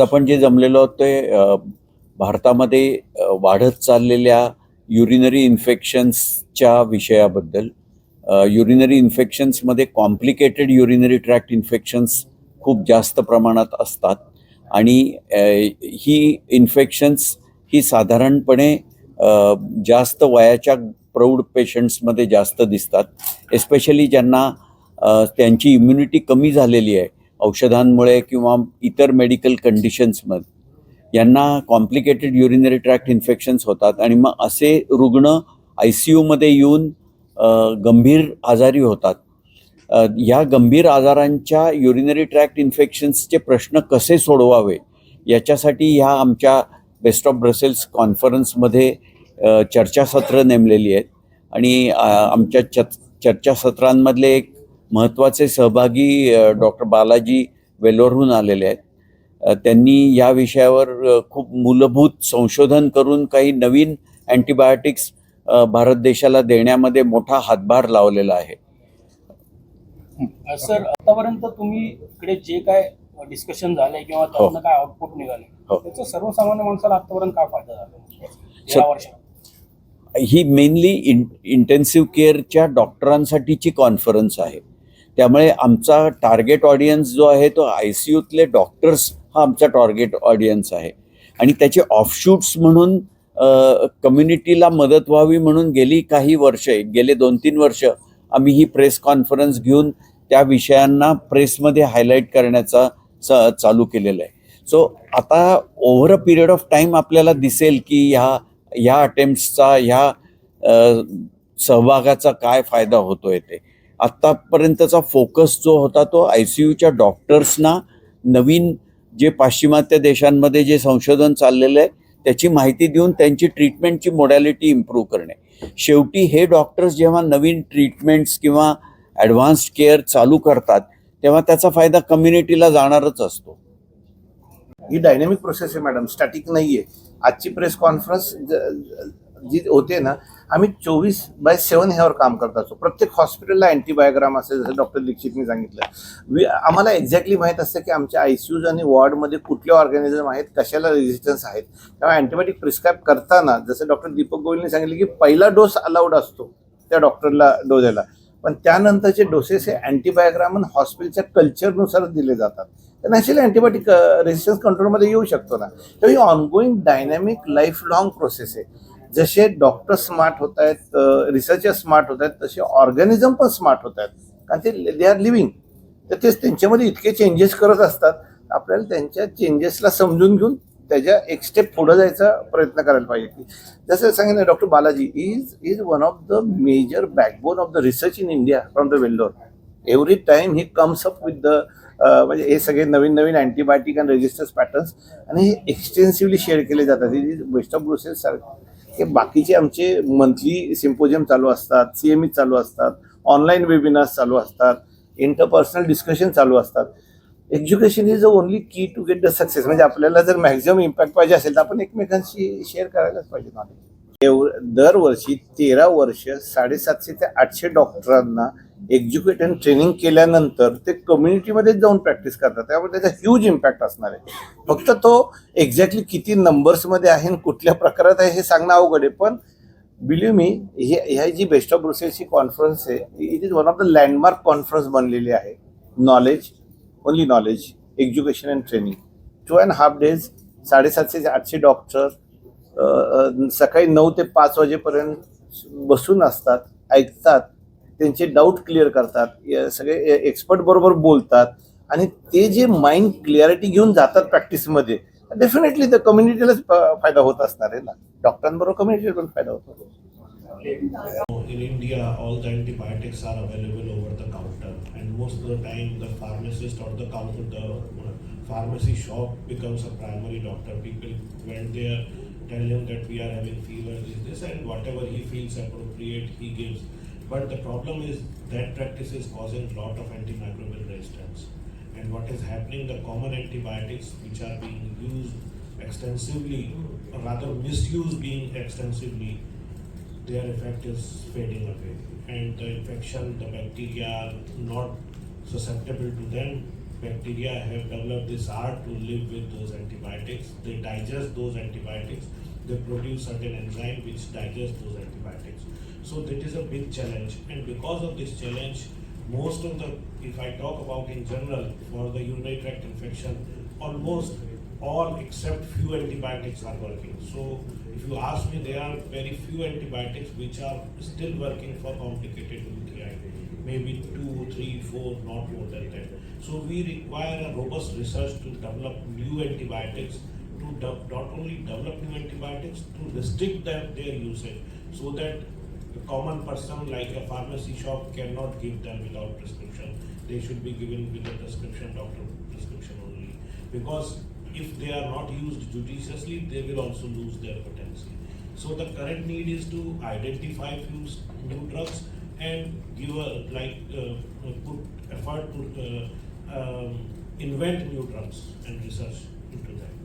आज आपण जे जमलेलो आहोत ते भारतामध्ये वाढत चाललेल्या युरिनरी इन्फेक्शन्सच्या विषयाबद्दल युरिनरी इन्फेक्शन्समध्ये कॉम्प्लिकेटेड युरिनरी ट्रॅक्ट इन्फेक्शन्स खूप जास्त प्रमाणात असतात. आणि ही इन्फेक्शन्स ही साधारणपणे जास्त वयाच्या प्रौढ पेशंट्समध्ये जास्त दिसतात. एस्पेशली ज्यांना त्यांची इम्युनिटी कमी झालेली आहे. औषधांमुळे किंवा इतर मेडिकल कंडिशन्समध्ये यांना कॉम्प्लिकेटेड युरिनरी ट्रॅक्ट इन्फेक्शन्स होतात. आणि मग असे रुग्ण आय सी यूमध्ये येऊन गंभीर आजारी होतात. ह्या गंभीर आजारांच्या युरिनरी ट्रॅक्ट इन्फेक्शन्सचे प्रश्न कसे सोडवावे? याच्यासाठी ह्या आमच्या बेस्ट ऑफ ब्रसेल्स कॉन्फरन्समध्ये चर्चासत्र नेमलेली आहेत. आणि आमच्या च चर्चासत्रांमधले एक महत्त्वाचे सहभागी डॉक्टर बालाजी वेलोरहून आलेले आहेत. त्यांनी या विषयावर खूप मूलभूत संशोधन करून काही नवीन अँटीबायोटिक्स भारत देशाला देण्यामध्ये मोठा हातभार लावलेला आहे. सर आतापर्यंत तुम्ही इकडे जे काय डिस्कशन झालंय किंवा त्यातनं काय आउटपुट निघाले हो. त्याचा सर्वसामान्य माणसाला आतापर्यंत काय फायदा झाला? ही मेनली इंटेन्सिव्ह केअरच्या डॉक्टरांसाठीची कॉन्फरन्स आहे. त्यामुळे आमचा टार्गेट ऑडियन्स जो आहे तो आय सी यूतले डॉक्टर्स हा आमचा टार्गेट ऑडियन्स आहे. आणि त्याचे ऑफशूट्स म्हणून कम्युनिटीला मदत व्हावी म्हणून गेली काही वर्षे गेले दोन तीन वर्ष आम्ही ही प्रेस कॉन्फरन्स घेऊन त्या विषयांना प्रेसमध्ये हायलाईट करण्याचा चा चालू केलेलं आहे. सो आता over a period of time आपल्याला दिसेल की ह्या ह्या अटेम्प्ट्सचा ह्या सहभागाचा काय फायदा होतोय ते. आत्तापर्यंतचा फोकस जो होता तो आय सी यूच्या डॉक्टर्सना नवीन जे पाश्चिमात्य देशांमध्ये जे संशोधन चाललेलं आहे त्याची माहिती देऊन त्यांची ट्रीटमेंटची मोडॅलिटी इम्प्रूव्ह करणे. शेवटी हे डॉक्टर्स जेव्हा नवीन ट्रीटमेंट्स किंवा ॲडव्हान्स्ड केअर चालू करतात तेव्हा त्याचा फायदा कम्युनिटीला जाणारच असतो. ही डायनॅमिक प्रोसेस आहे मॅडम स्टॅटिक नाही आहे आजची प्रेस कॉन्फरन्स जी होते ना आम्ही चोवीस बाय सेवन ह्यावर काम करत असतो. प्रत्येक हॉस्पिटलला अँटीबायोग्राम असेल जसं डॉक्टर दीक्षितने सांगितलं. वी आम्हाला एक्झॅक्टली माहीत असतं की आमच्या आय सी यूज आणि वॉर्डमध्ये कुठले ऑर्गॅनिझम आहेत कशाला रेझिस्टन्स आहेत. तेव्हा अँटीबायोटिक प्रिस्क्राईब करताना जसं डॉक्टर दीपक गोयलने सांगितलं की पहिला डोस अलाउड असतो त्या डॉक्टरला डोजेला पण त्यानंतरचे डोसेस हे अँटीबायोग्राम आणि हॉस्पिटलच्या कल्चरनुसार दिले जातात. तर नॅचरली अँटीबायोटिक रेझिस्टन्स कंट्रोलमध्ये येऊ शकतो ना. तर ही ongoing dynamic life long process आहे. जसे डॉक्टर स्मार्ट होत आहेत रिसर्चर स्मार्ट होत आहेत तसे ऑर्गॅनिझम पण स्मार्ट होत आहेत. कारण ते दे आर लिव्हिंग. तर तेच त्यांच्यामध्ये इतके चेंजेस करत असतात आपल्याला त्यांच्या चेंजेसला समजून घेऊन त्याच्या एक स्टेप पुढं जायचा प्रयत्न करायला पाहिजे. की जसं सांगितलं doctor Balaji is is one of the major backbone of the research in India from the Vellore. Every time he comes up with the म्हणजे हे सगळे नवीन नवीन अँटीबायोटिक अँड रेजिस्टन्स पॅटर्न्स आणि हे एक्सटेन्सिव्हली शेअर केले जातात. बेस्ट ऑफ ब्रुसेस हे बाकीचे आमचे मंथली सिम्पोजियम चालू असतात सी एम ई चालू असतात ऑनलाईन वेबिनार्स चालू असतात इंटरपर्सनल डिस्कशन चालू असतात. Education is a only key to get the success म्हणजे आपल्याला जर मॅक्झिमम इम्पॅक्ट पाहिजे असेल तर आपण एकमेकांशी शेअर करायलाच पाहिजे. नॉलेज दरवर्षी तेरा वर्ष साडेसातशे ते आठशे डॉक्टरांना एज्युकेट अँड ट्रेनिंग केल्यानंतर ते कम्युनिटीमध्येच जाऊन प्रॅक्टिस करतात. त्यामुळे त्याचा ह्यूज इम्पॅक्ट असणार आहे. फक्त तो एक्झॅक्टली किती नंबर्समध्ये आहे आणि कुठल्या प्रकारात आहे हे सांगणं अवघड आहे. पण बिलीव्ह मी हे ह्या जी बेस्ट ऑफ ब्रुसेसची कॉन्फरन्स आहे it is one of the landmark conference बनलेली आहे. Knowledge only knowledge education and training two and half days साडेसातशे ते आठशे डॉक्टर सकाळी नऊ ते पाच वाजेपर्यंत बसून असतात ऐकतात त्यांचे डाऊट क्लिअर करतात सगळे एक्सपर्ट बरोबर बोलतात आणि ते जे माइंड क्लिअरिटी घेऊन जातात प्रॅक्टिसमध्ये डेफिनेटली त्या कम्युनिटीलाच फायदा होत असणार आहे ना डॉक्टरांबरोबर कम्युनिटीला पण फायदा होतो In India, all the antibiotics are available over the counter, and most of the time, the pharmacist or the counter, the pharmacy shop becomes a primary doctor. People went there, tell him that we are having fever, this, this, and whatever he feels appropriate, he gives. But the problem is that practice is causing lot of antimicrobial resistance. And what is happening, the common antibiotics which are being used extensively, or rather misused being extensively, their effect is fading away and the infection, the bacteria are not susceptible to them bacteria have developed this art to live with those antibiotics. They digest those antibiotics. They produce certain enzyme which digest those antibiotics. So that is a big challenge. And because of this challenge, most of the, if I talk about in general, for the urinary tract infection, almost all except few antibiotics are working. So if you ask me, there are very few antibiotics which are still working for complicated UTI. Maybe two, three, four, not more than that. So we require a robust research to develop new antibiotics, to de- not only develop new antibiotics, to restrict them, their usage, so that a common person like a pharmacy shop cannot give them without prescription. They should be given with a prescription, doctor prescription only. Because if they are not used judiciously, they will also lose their potency. So the current need is to identify few new drugs and give a, like, uh, put effort to, uh, um, invent new drugs and research into that.